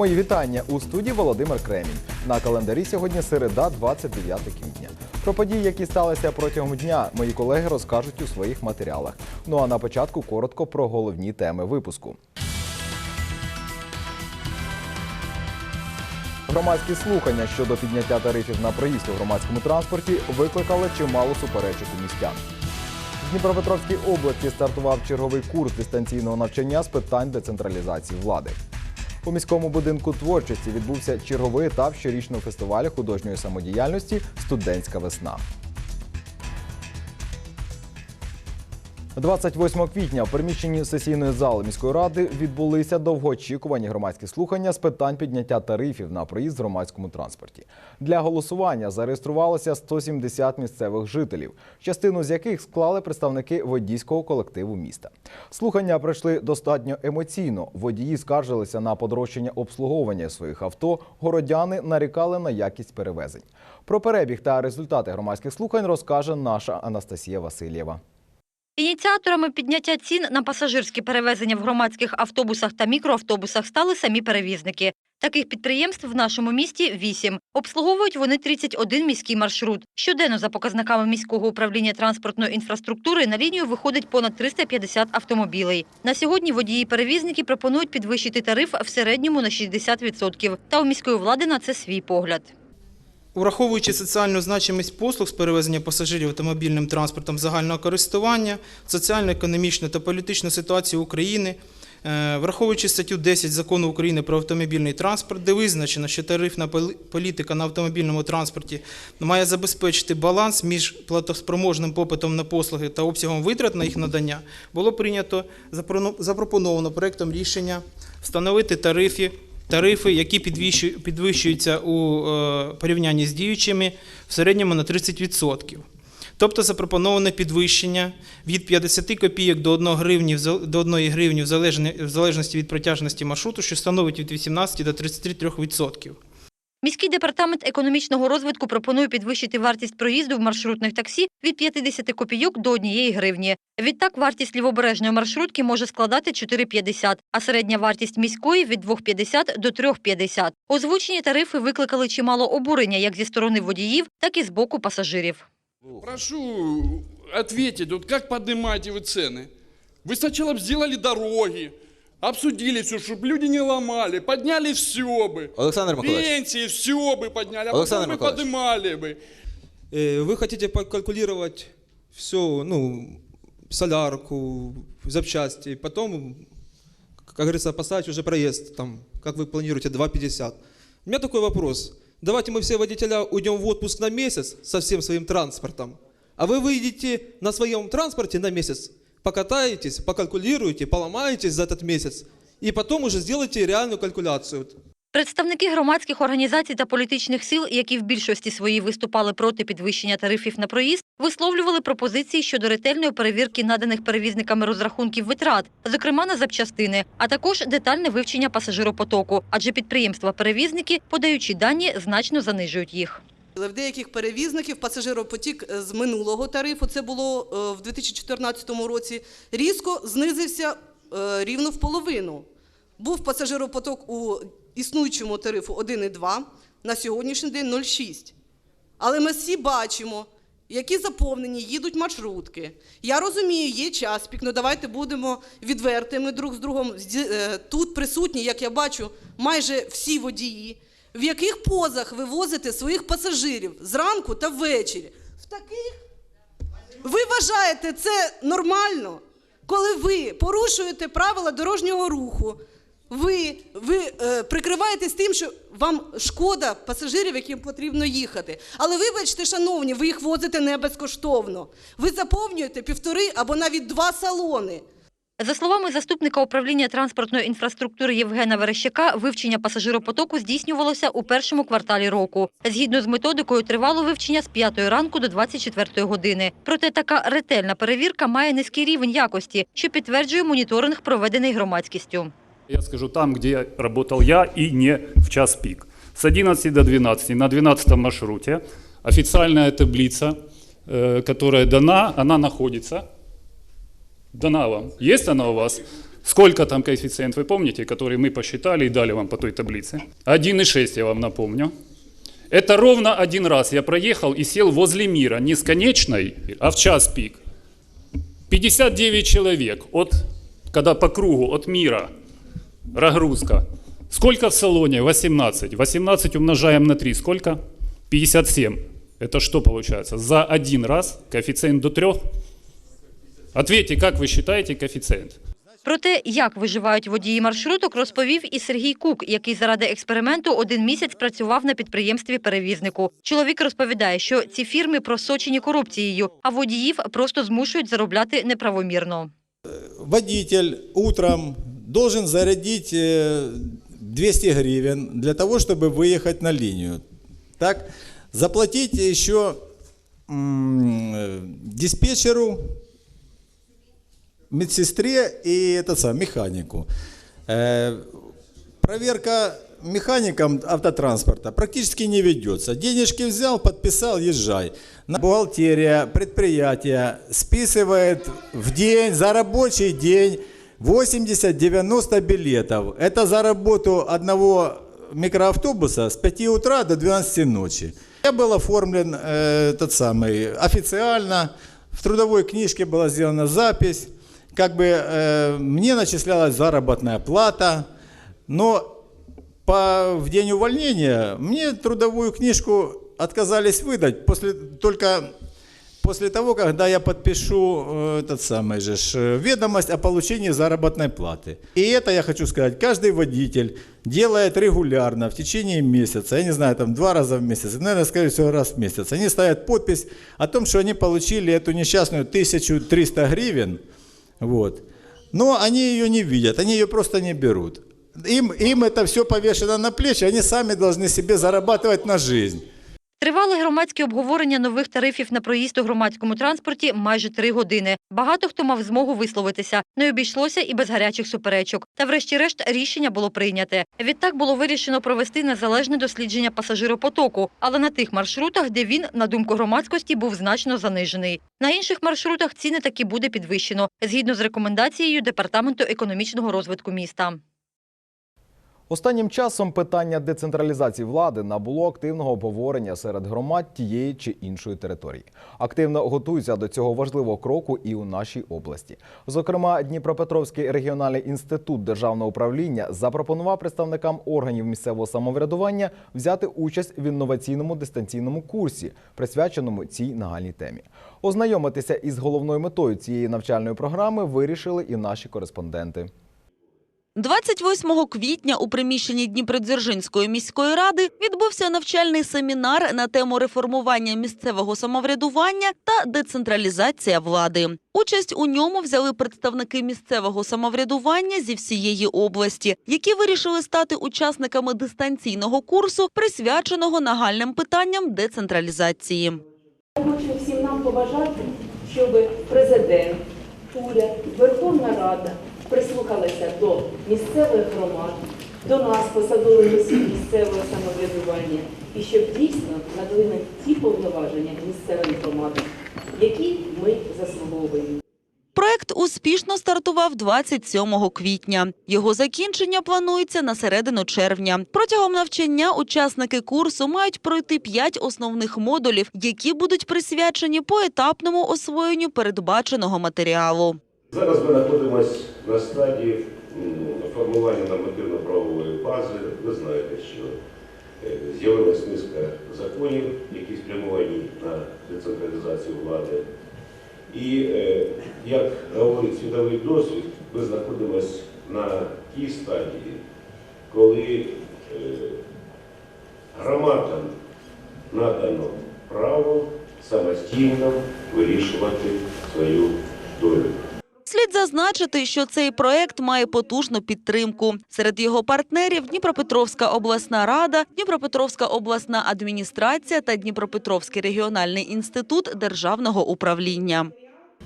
Мої вітання у студії Володимир Кремінь. На календарі сьогодні середа, 29 квітня. Про події, які сталися протягом дня, мої колеги розкажуть у своїх матеріалах. Ну а на початку коротко про головні теми випуску. Громадські слухання щодо підняття тарифів на проїзд у громадському транспорті викликали чимало суперечок у містян. В Дніпропетровській області стартував черговий курс дистанційного навчання з питань децентралізації влади. У міському будинку творчості відбувся черговий етап щорічного фестивалю художньої самодіяльності Студентська весна. 28 квітня в приміщенні сесійної зали міської ради відбулися довгоочікувані громадські слухання з питань підняття тарифів на проїзд в громадському транспорті. Для голосування зареєструвалося 170 місцевих жителів, частину з яких склали представники водійського колективу міста. Слухання пройшли достатньо емоційно. Водії скаржилися на подорожчання обслуговування своїх авто. Городяни нарікали на якість перевезень. Про перебіг та результати громадських слухань розкаже наша Анастасія Васильєва. Ініціаторами підняття цін на пасажирські перевезення в громадських автобусах та мікроавтобусах стали самі перевізники. Таких підприємств в нашому місті вісім. Обслуговують вони 31 міський маршрут. Щоденно, за показниками міського управління транспортної інфраструктури, на лінію виходить понад 350 автомобілей. На сьогодні водії-перевізники пропонують підвищити тариф в середньому на 60%. Та у міської влади на це свій погляд. Враховуючи соціальну значимість послуг з перевезення пасажирів автомобільним транспортом загального користування, соціально-економічну та політичну ситуацію України, е, враховуючи статтю 10 Закону України про автомобільний транспорт, де визначено, що тарифна політика на автомобільному транспорті має забезпечити баланс між платоспроможним попитом на послуги та обсягом витрат на їх надання, було прийнято запропоновано проектом рішення встановити тарифи тарифи, які підвищу- підвищуються у е, порівнянні з діючими в середньому на 30%. Тобто запропоноване підвищення від 50 копійок до 1 гривні, до 1 гривні в залежності від протяжності маршруту, що становить від 18 до 33%. Міський департамент економічного розвитку пропонує підвищити вартість проїзду в маршрутних таксі від 50 копійок до 1 гривні. Відтак вартість лівобережної маршрутки може складати 4,50, а середня вартість міської – від 2,50 до 3,50. Озвучені тарифи викликали чимало обурення як зі сторони водіїв, так і з боку пасажирів. Прошу ответить, вот как поднимаете вы цены? Вы сначала б сделали дороги, Обсудили все, чтобы люди не ломали, подняли все бы. Олександр Миколаївич, Пенсии все бы подняли, а Александр потом бы Миколаевич. поднимали бы. э, вы хотите покалькулировать все, ну, солярку, запчасти, потом, как говорится, поставить уже проезд, там, как вы планируете, 2,50. У меня такой вопрос. Давайте мы все водителя уйдем в отпуск на месяц со всем своим транспортом, а вы выйдете на своем транспорте на месяц, покатаетесь, покалькулируете, поломаетесь за этот месяц, и потом уже сделайте реальную калькуляцию. Представники громадських організацій та політичних сил, які в більшості своїй виступали проти підвищення тарифів на проїзд, висловлювали пропозиції щодо ретельної перевірки наданих перевізниками розрахунків витрат, зокрема на запчастини, а також детальне вивчення пасажиропотоку, адже підприємства-перевізники, подаючи дані, значно занижують їх. Але В деяких перевізників пасажиропотік е, з минулого тарифу, це було е, в 2014 році, різко знизився е, рівно в половину. Був пасажиропоток у існуючому тарифу 1,2, на сьогоднішній день 0,6. Але ми всі бачимо, які заповнені їдуть маршрутки. Я розумію, є час пік, ну давайте будемо відвертими друг з другом. Тут присутні, як я бачу, майже всі водії. В яких позах ви возите своїх пасажирів зранку та ввечері? В таких ви вважаєте це нормально, коли ви порушуєте правила дорожнього руху, ви, ви е, прикриваєтесь тим, що вам шкода пасажирів, яким потрібно їхати. Але вибачте, шановні, ви їх возите не безкоштовно. Ви заповнюєте півтори або навіть два салони. За словами заступника управління транспортної інфраструктури Євгена Верещака, вивчення пасажиропотоку здійснювалося у першому кварталі року. Згідно з методикою, тривало вивчення з 5 ранку до 24 години. Проте така ретельна перевірка має низький рівень якості, що підтверджує моніторинг, проведений громадськістю. Я скажу там, где работал я, и не в час пик. С 11 до 12 на 12 маршруте официальная таблица, э, которая дана, она находится. Дана вам. Есть она у вас? Сколько там коэффициент, вы помните, который мы посчитали и дали вам по той таблице? 1,6 я вам напомню. Это ровно один раз я проехал и сел возле мира, не с конечной, а в час пик. 59 человек, от, когда по кругу, от мира, разгрузка. Сколько в салоне? 18. 18 умножаем на 3. Сколько? 57. Это что получается? За один раз коэффициент до 3? Ответьте, как вы считаете коэффициент? Про те, як виживають водії маршруток, розповів і Сергій Кук, який заради експерименту один місяць працював на підприємстві перевізнику. Чоловік розповідає, що ці фірми просочені корупцією, а водіїв просто змушують заробляти неправомірно. водитель утром должен зарядить э, 200 гривен для того, чтобы выехать на линию. Так, заплатить еще м, э, диспетчеру, медсестре и это сам, механику. Э, Проверка механиком автотранспорта практически не ведется. Денежки взял, подписал, езжай. Бухгалтерия, предприятие списывает в день, за рабочий день 80-90 билетов. Это за работу одного микроавтобуса с 5 утра до 12 ночи. Я был оформлен э, тот самый официально, в трудовой книжке была сделана запись, как бы э, мне начислялась заработная плата, но по, в день увольнения мне трудовую книжку отказались выдать после, только после того, когда я подпишу э, этот самый же э, ведомость о получении заработной платы. И это, я хочу сказать, каждый водитель делает регулярно в течение месяца, я не знаю, там два раза в месяц, наверное, скорее всего, раз в месяц. Они ставят подпись о том, что они получили эту несчастную 1300 гривен, вот. Но они ее не видят, они ее просто не берут. Им, им это все повешено на плечи, они сами должны себе зарабатывать на жизнь. Тривали громадські обговорення нових тарифів на проїзд у громадському транспорті майже три години. Багато хто мав змогу висловитися. Не обійшлося і без гарячих суперечок. Та врешті-решт рішення було прийняте. Відтак було вирішено провести незалежне дослідження пасажиропотоку, але на тих маршрутах, де він, на думку громадськості, був значно занижений. На інших маршрутах ціни таки буде підвищено, згідно з рекомендацією Департаменту економічного розвитку міста. Останнім часом питання децентралізації влади набуло активного обговорення серед громад тієї чи іншої території. Активно готуються до цього важливого кроку і у нашій області. Зокрема, Дніпропетровський регіональний інститут державного управління запропонував представникам органів місцевого самоврядування взяти участь в інноваційному дистанційному курсі, присвяченому цій нагальній темі. Ознайомитися із головною метою цієї навчальної програми вирішили і наші кореспонденти. 28 квітня у приміщенні Дніпродзержинської міської ради відбувся навчальний семінар на тему реформування місцевого самоврядування та децентралізація влади. Участь у ньому взяли представники місцевого самоврядування зі всієї області, які вирішили стати учасниками дистанційного курсу, присвяченого нагальним питанням децентралізації. Хочу всім нам побажати, щоб президент, уряд, Верховна Рада прислухалися до місцевих громад, до нас, посадових осіб місцевого самоврядування, і щоб дійсно надали ті повноваження місцевим громадам, які ми заслуговуємо. Проект успішно стартував 27 квітня. Його закінчення планується на середину червня. Протягом навчання учасники курсу мають пройти п'ять основних модулів, які будуть присвячені поетапному освоєнню передбаченого матеріалу. Зараз ми знаходимося на стадії формування нормативно-правової бази. Ви знаєте, що е, з'явилась низка законів, які спрямовані на децентралізацію влади. І е, як говорить світовий досвід, ми знаходимося на тій стадії, коли е, громадам надано право самостійно вирішувати свою долю. Слід зазначити, що цей проект має потужну підтримку. Серед його партнерів Дніпропетровська обласна рада, Дніпропетровська обласна адміністрація та Дніпропетровський регіональний інститут державного управління.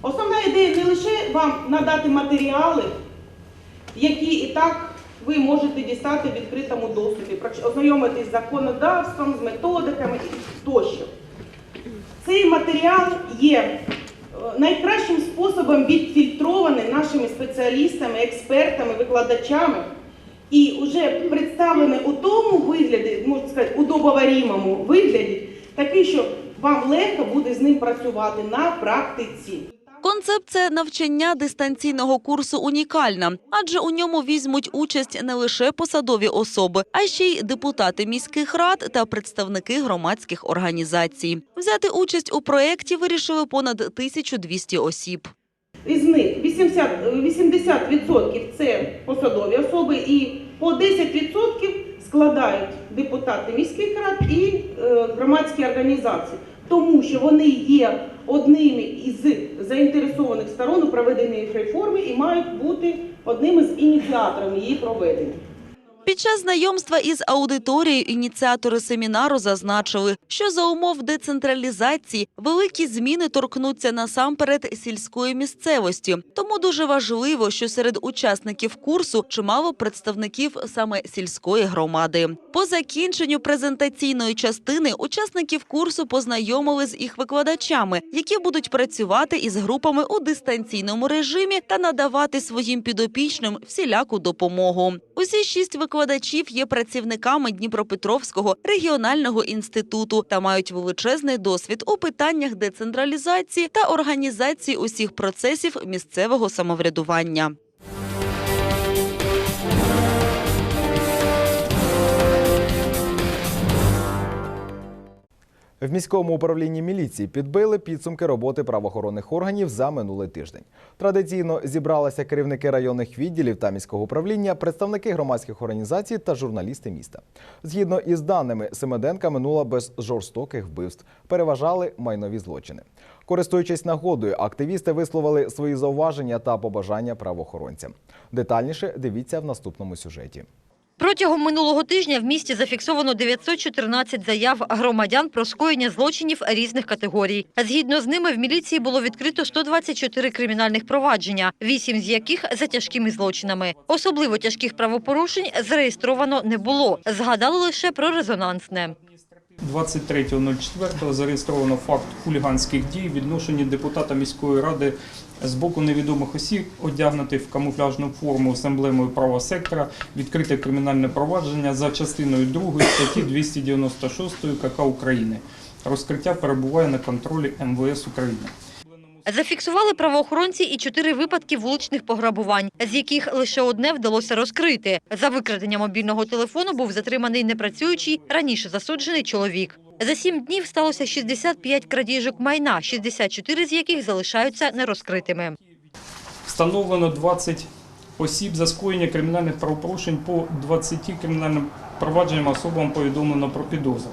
Основна ідея не лише вам надати матеріали, які і так ви можете дістати в відкритому доступі, ознайомитись з законодавством, з методиками тощо. Цей матеріал є найкращим способом відфільтрований нашими спеціалістами, експертами, викладачами і вже представлений у тому вигляді, можна сказати, у добоварімому вигляді, такий, що вам легко буде з ним працювати на практиці. Концепція навчання дистанційного курсу унікальна, адже у ньому візьмуть участь не лише посадові особи, а ще й депутати міських рад та представники громадських організацій. Взяти участь у проєкті вирішили понад 1200 осіб. Із них 80, 80% це посадові особи і по 10% складають депутати міських рад і е, громадські організації, тому що вони є одними із заінтересованих сторон у проведенні реформи і мають бути одними з ініціаторів її проведення. Під час знайомства із аудиторією ініціатори семінару зазначили, що за умов децентралізації великі зміни торкнуться насамперед сільської місцевості. Тому дуже важливо, що серед учасників курсу чимало представників саме сільської громади. По закінченню презентаційної частини учасників курсу познайомили з їх викладачами, які будуть працювати із групами у дистанційному режимі та надавати своїм підопічним всіляку допомогу. Усі шість викладачів є працівниками Дніпропетровського регіонального інституту та мають величезний досвід у питаннях децентралізації та організації усіх процесів місцевого самоврядування. В міському управлінні міліції підбили підсумки роботи правоохоронних органів за минулий тиждень. Традиційно зібралися керівники районних відділів та міського управління, представники громадських організацій та журналісти міста. Згідно із даними, Семеденка минула без жорстоких вбивств. Переважали майнові злочини. Користуючись нагодою, активісти висловили свої зауваження та побажання правоохоронцям. Детальніше дивіться в наступному сюжеті. Протягом минулого тижня в місті зафіксовано 914 заяв громадян про скоєння злочинів різних категорій. Згідно з ними, в міліції було відкрито 124 кримінальних провадження, 8 з яких за тяжкими злочинами. Особливо тяжких правопорушень зареєстровано не було. Згадали лише про резонансне. 23.04 зареєстровано факт хуліганських дій відношені депутата міської ради з боку невідомих осіб, одягнути в камуфляжну форму з емблемою права сектора, відкрите кримінальне провадження за частиною 2 статті 296 КК України. Розкриття перебуває на контролі МВС України. Зафіксували правоохоронці і чотири випадки вуличних пограбувань, з яких лише одне вдалося розкрити. За викрадення мобільного телефону був затриманий непрацюючий, раніше засуджений чоловік. За сім днів сталося 65 крадіжок майна, 64 з яких залишаються нерозкритими. Встановлено 20 осіб за скоєння кримінальних правопорушень по 20 кримінальним провадженням особам повідомлено про підозру.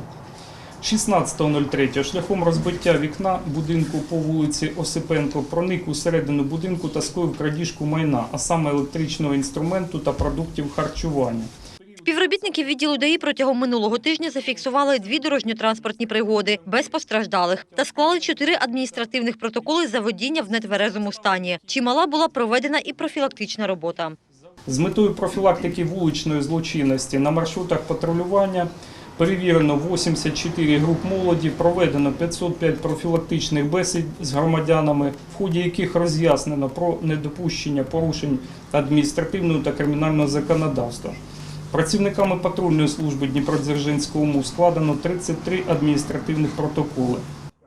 16.03 шляхом розбиття вікна будинку по вулиці Осипенко проник у середину будинку та скоїв крадіжку майна, а саме електричного інструменту та продуктів харчування. Співробітники відділу ДАІ протягом минулого тижня зафіксували дві дорожньо-транспортні пригоди без постраждалих та склали чотири адміністративних протоколи за водіння в нетверезому стані. Чимала була проведена і профілактична робота. З метою профілактики вуличної злочинності на маршрутах патрулювання перевірено 84 груп молоді, проведено 505 профілактичних бесід з громадянами, в ході яких роз'яснено про недопущення порушень адміністративного та кримінального законодавства. Працівниками патрульної служби Дніпродзержинського МУ складено 33 адміністративних протоколи.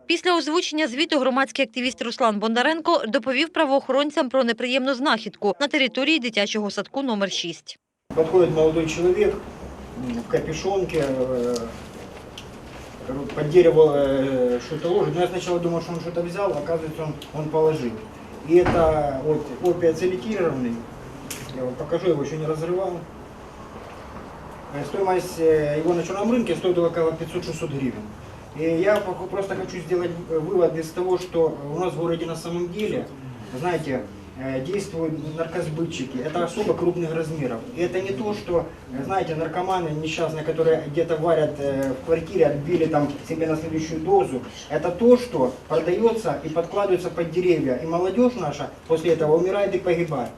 Після озвучення звіту громадський активіст Руслан Бондаренко доповів правоохоронцям про неприємну знахідку на території дитячого садку номер 6. Подходит молодой человек м, в капюшонке, э, под дерево э, что-то ложит. Но я сначала думал, что он что-то взял, оказывается, он, он положил. И это вот копия отсалютированный. Я вам покажу, его еще не разрывал. Э, Стоимость его на черном рынке стоит около 500-600 гривен. И я просто хочу сделать вывод из того, что у нас в городе на самом деле, знаете, действуют наркосбытчики. Это особо крупных размеров. И это не то, что, э, знаете, наркоманы несчастные, которые где-то варят э, в квартире, отбили там себе на следующую дозу. Это то, что продается и подкладывается под деревья. И молодежь наша после этого умирает и погибает.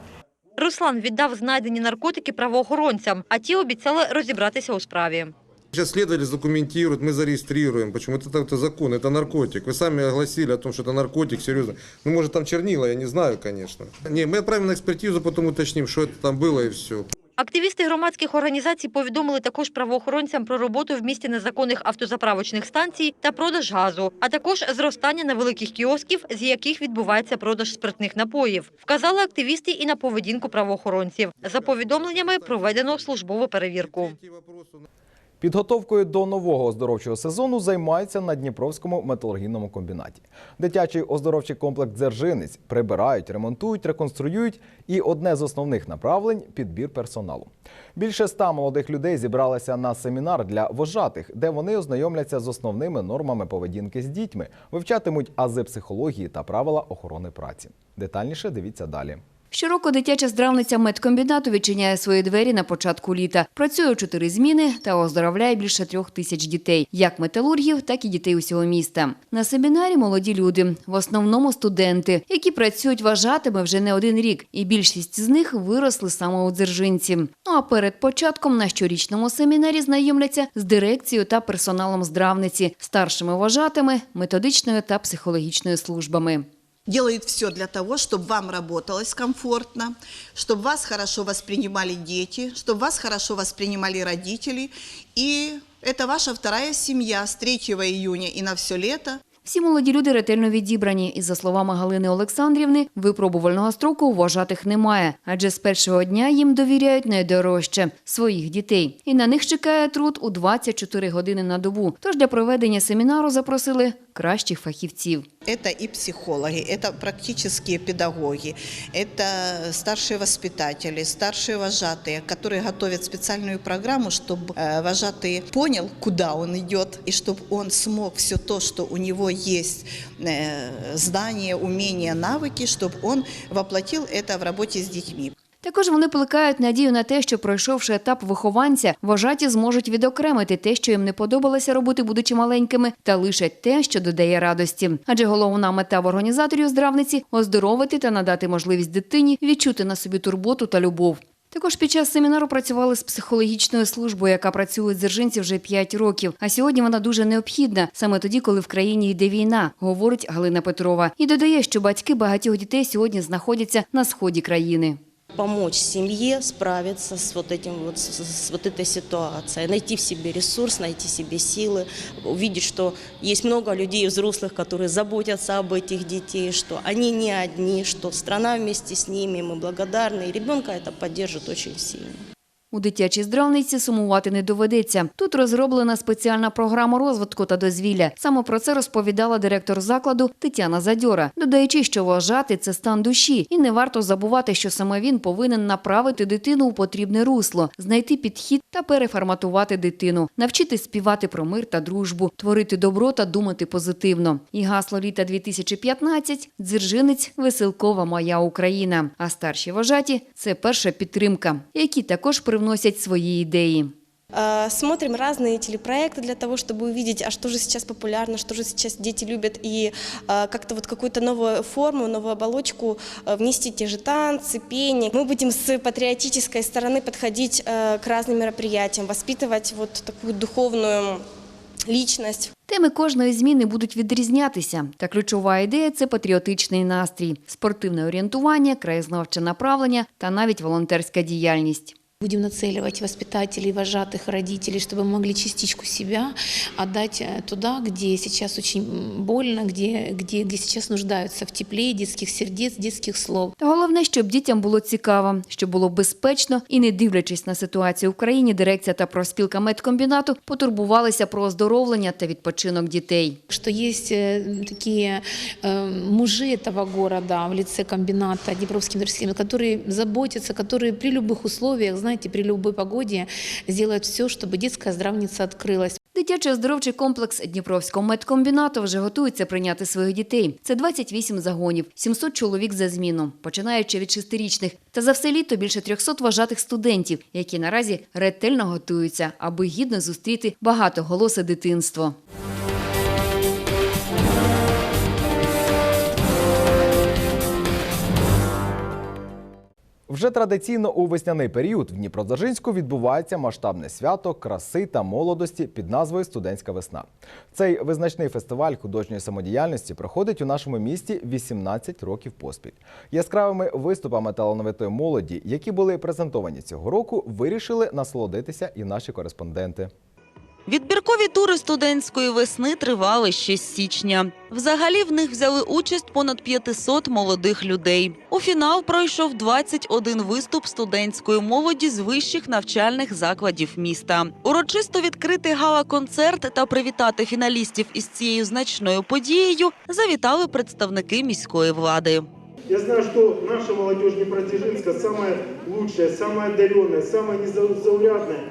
Руслан віддав знайдені наркотики правоохоронцям, а ті обіцяли розібратися у справі. Сейчас следователь задокументирует, мы зарегистрируем. Почему? Это, это закон, это наркотик. Вы сами огласили о том, что это наркотик, серьезно. Ну, может, там чернила, я не знаю, конечно. Не, мы отправим на экспертизу, потом уточним, что это там было и все. Активісти громадських організацій повідомили також правоохоронцям про роботу в місті незаконних автозаправочних станцій та продаж газу, а також зростання невеликих кіосків, з яких відбувається продаж спиртних напоїв. Вказали активісти і на поведінку правоохоронців. За повідомленнями проведено службову перевірку. Підготовкою до нового оздоровчого сезону займаються на Дніпровському металургійному комбінаті. Дитячий оздоровчий комплекс Дзержинець прибирають, ремонтують, реконструюють. І одне з основних направлень підбір персоналу. Більше ста молодих людей зібралися на семінар для вожатих, де вони ознайомляться з основними нормами поведінки з дітьми, вивчатимуть ази психології та правила охорони праці. Детальніше дивіться далі. Щороку дитяча здравниця медкомбінату відчиняє свої двері на початку літа. Працює у чотири зміни та оздоровляє більше трьох тисяч дітей, як металургів, так і дітей усього міста. На семінарі молоді люди, в основному студенти, які працюють вважатими вже не один рік, і більшість з них виросли саме у Дзержинці. Ну а перед початком на щорічному семінарі знайомляться з дирекцією та персоналом здравниці, старшими вважатими, методичною та психологічною службами делает все для того, чтобы вам работалось комфортно, чтобы вас хорошо воспринимали дети, чтобы вас хорошо воспринимали родители. И это ваша вторая семья с 3 июня и на все лето. Всі молоді люди ретельно відібрані. І за словами Галини Олександрівни, випробувального строку у вважатих немає, адже з першого дня їм довіряють найдорожче своїх дітей. І на них чекає труд у 24 години на добу. Тож для проведення семінару запросили кращих фахівців. Это и психологи, это практические педагоги, это старшие воспитатели, старшие вожатые, которые готовят специальную программу, чтобы э, вожатый понял, куда он идет, и чтобы он смог все то, что у него есть, э, знания, умения, навыки, чтобы он воплотил это в работе с детьми. Також вони плекають надію на те, що пройшовши етап вихованця, вважаті зможуть відокремити те, що їм не подобалося робити, будучи маленькими, та лишать те, що додає радості. Адже головна мета в організаторів здравниці оздоровити та надати можливість дитині відчути на собі турботу та любов. Також під час семінару працювали з психологічною службою, яка працює з Дзержинці вже 5 років. А сьогодні вона дуже необхідна саме тоді, коли в країні йде війна, говорить Галина Петрова. І додає, що батьки багатьох дітей сьогодні знаходяться на сході країни помочь семье справиться с вот этим вот с, с вот этой ситуацией, найти в себе ресурс, найти в себе силы, увидеть, что есть много людей взрослых, которые заботятся об этих детей, что они не одни, что страна вместе с ними, мы благодарны, и ребенка это поддержит очень сильно. У дитячій здравниці сумувати не доведеться. Тут розроблена спеціальна програма розвитку та дозвілля. Саме про це розповідала директор закладу Тетяна Задьора, додаючи, що вважати це стан душі, і не варто забувати, що саме він повинен направити дитину у потрібне русло, знайти підхід та переформатувати дитину, навчити співати про мир та дружбу, творити добро та думати позитивно. І гасло літа 2015 – «Дзержинець, веселкова моя Україна. А старші вважаті – це перша підтримка, які також привносять свої ідеї. Э, Смотрим разные телепроекты для того, чтобы увидеть, а что же сейчас популярно, что же сейчас дети любят, и э, как-то вот какую-то новую форму, новую оболочку э, внести те же танцы, пение. Мы будем с патриотической стороны подходить э, к разным мероприятиям, воспитывать вот такую духовную личность. Теми кожної зміни будуть відрізнятися. Та ключова ідея це патріотичний настрій, спортивне орієнтування, краєзнавче направлення та навіть волонтерська діяльність. Будем нацеливать воспитателей, вожатых, родителей, чтобы мы могли частичку себя отдать э, туда, где сейчас очень больно, где, где, где сейчас нуждаются в тепле детских сердец, детских слов. Та головне, щоб дітям було цікаво, щоб було безпечно і не дивлячись на ситуацію в країні, дирекція та профспілка медкомбінату потурбувалися про оздоровлення та відпочинок дітей. Что есть э, такие э, мужи этого города в лице комбината Днепровским Дорским, которые заботятся, которые при любых условиях, знаете, при любой погоде сделают все, чтобы детская здравница открылась. Дитячий оздоровчий комплекс Дніпровського медкомбінату вже готується прийняти своїх дітей. Це 28 загонів, 700 чоловік за зміну, починаючи від шестирічних. Та за все літо більше 300 вважатих студентів, які наразі ретельно готуються, аби гідно зустріти багатоголосе дитинство. Вже традиційно у весняний період в Дніпродзержинську відбувається масштабне свято краси та молодості під назвою Студентська весна. Цей визначний фестиваль художньої самодіяльності проходить у нашому місті 18 років поспіль. Яскравими виступами талановитої молоді, які були презентовані цього року, вирішили насолодитися і наші кореспонденти. Відбіркові тури студентської весни тривали ще з січня. Взагалі в них взяли участь понад 500 молодих людей. У фінал пройшов 21 виступ студентської молоді з вищих навчальних закладів міста. Урочисто відкрити гала-концерт та привітати фіналістів із цією значною подією завітали представники міської влади. Я знаю, что наша молодежь Днепродзержинска самая лучшая, самая одаренная, самая незаурядная.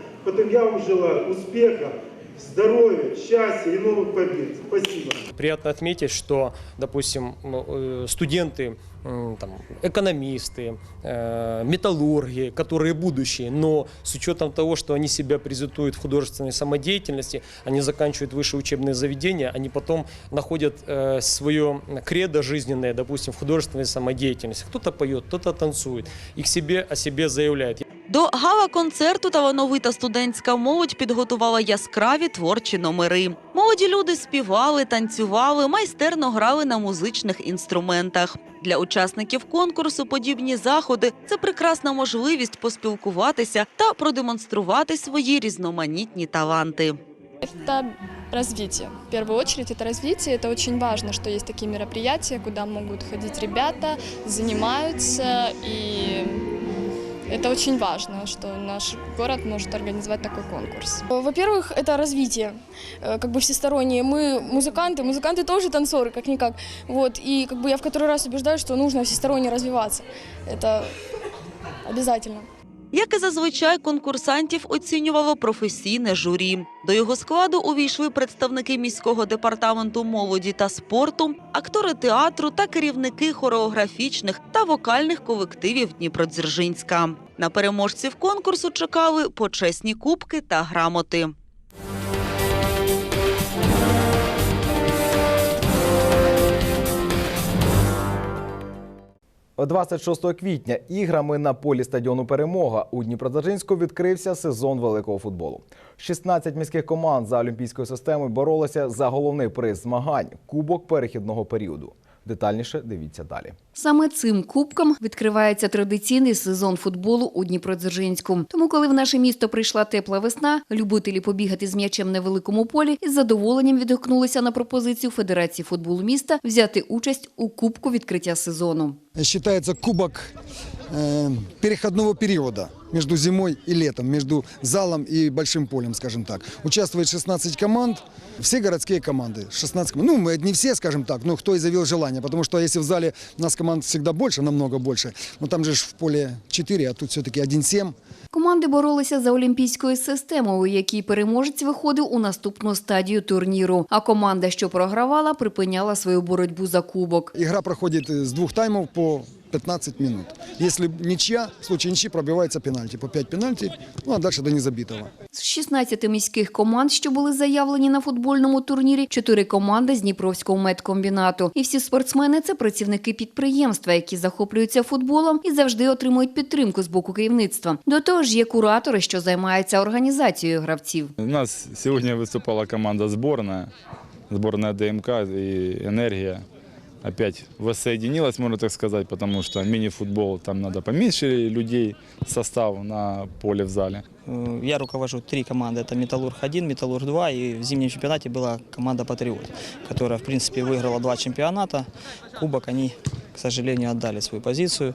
Я вам желаю успеха, здоровья, счастья и новых побед. Спасибо. Приятно отметить, что, допустим, э, студенты, там, экономисты, э, металлурги, которые будущие, но с учетом того, что они себя презентуют в художественной самодеятельности, они заканчивают высшие учебные заведения, они потом находят э, свое кредо жизненное, допустим, в художественной самодеятельности. Кто-то поет, кто-то танцует и к себе о себе заявляет. До гала-концерту талановита студентська молодь підготувала яскраві творчі номери. Молоді люди співали, танцювали, майстерно грали на музичних інструментах. Для учасників конкурсу подібні заходи це прекрасна можливість поспілкуватися та продемонструвати свої різноманітні таланти. Это развитие. В первую очередь это развитие. Это очень важно, что есть такие мероприятия, куда могут ходить ребята, занимаются. И это очень важно, что наш город может организовать такой конкурс. Во-первых, это развитие, э, как бы всестороннее. Мы музыканты, музыканты тоже танцоры, как-никак. Вот, и как бы я в который раз убеждаю, что нужно всесторонне развиваться. Это обязательно. Як і зазвичай, конкурсантів оцінювало професійне журі. До його складу увійшли представники міського департаменту молоді та спорту, актори театру та керівники хореографічних та вокальних колективів Дніпродзержинська. На переможців конкурсу чекали почесні кубки та грамоти. 26 квітня іграми на полі стадіону Перемога у Дніпродзержинську відкрився сезон великого футболу. 16 міських команд за олімпійською системою боролися за головний приз змагань кубок перехідного періоду. Детальніше дивіться далі. Саме цим кубком відкривається традиційний сезон футболу у Дніпродзержинську. Тому, коли в наше місто прийшла тепла весна, любителі побігати з м'ячем на великому полі із задоволенням відгукнулися на пропозицію Федерації футболу міста взяти участь у кубку відкриття сезону. считается кубок э, переходного периода между зимой и летом, между залом и большим полем, скажем так. Участвует 16 команд, все городские команды. 16 команд. Ну, мы не все, скажем так, но кто изъявил желание, потому что если в зале у нас команд всегда больше, намного больше, но там же ж в поле 4, а тут все-таки 1-7. Команди боролися за олімпійською системою, у якій переможець виходив у наступну стадію турніру. А команда, що програвала, припиняла свою боротьбу за кубок. Игра проходит с двух таймов по 15 минут. Если ничья, в случае ничьи пробивается пенальти. По 5 пенальти, ну а дальше до незабитого. З 16 міських команд, що були заявлені на футбольному турнірі, чотири команди з Дніпровського медкомбінату. І всі спортсмени це працівники підприємства, які захоплюються футболом і завжди отримують підтримку з боку керівництва. До того ж, є куратори, що займаються організацією гравців. У нас сегодня выступала команда сборная, сборная ДМК и «Энергия». Опять воссоединилась, можно так сказать, потому что мини-футбол, там надо поменьше людей, состав на поле в зале. Э, Я руковожу три команды. Это «Металлург-1», «Металлург-2» и в зимнем чемпионате была команда «Патриот», которая, в принципе, выиграла два чемпионата. Кубок они, к сожалению, отдали свою позицию.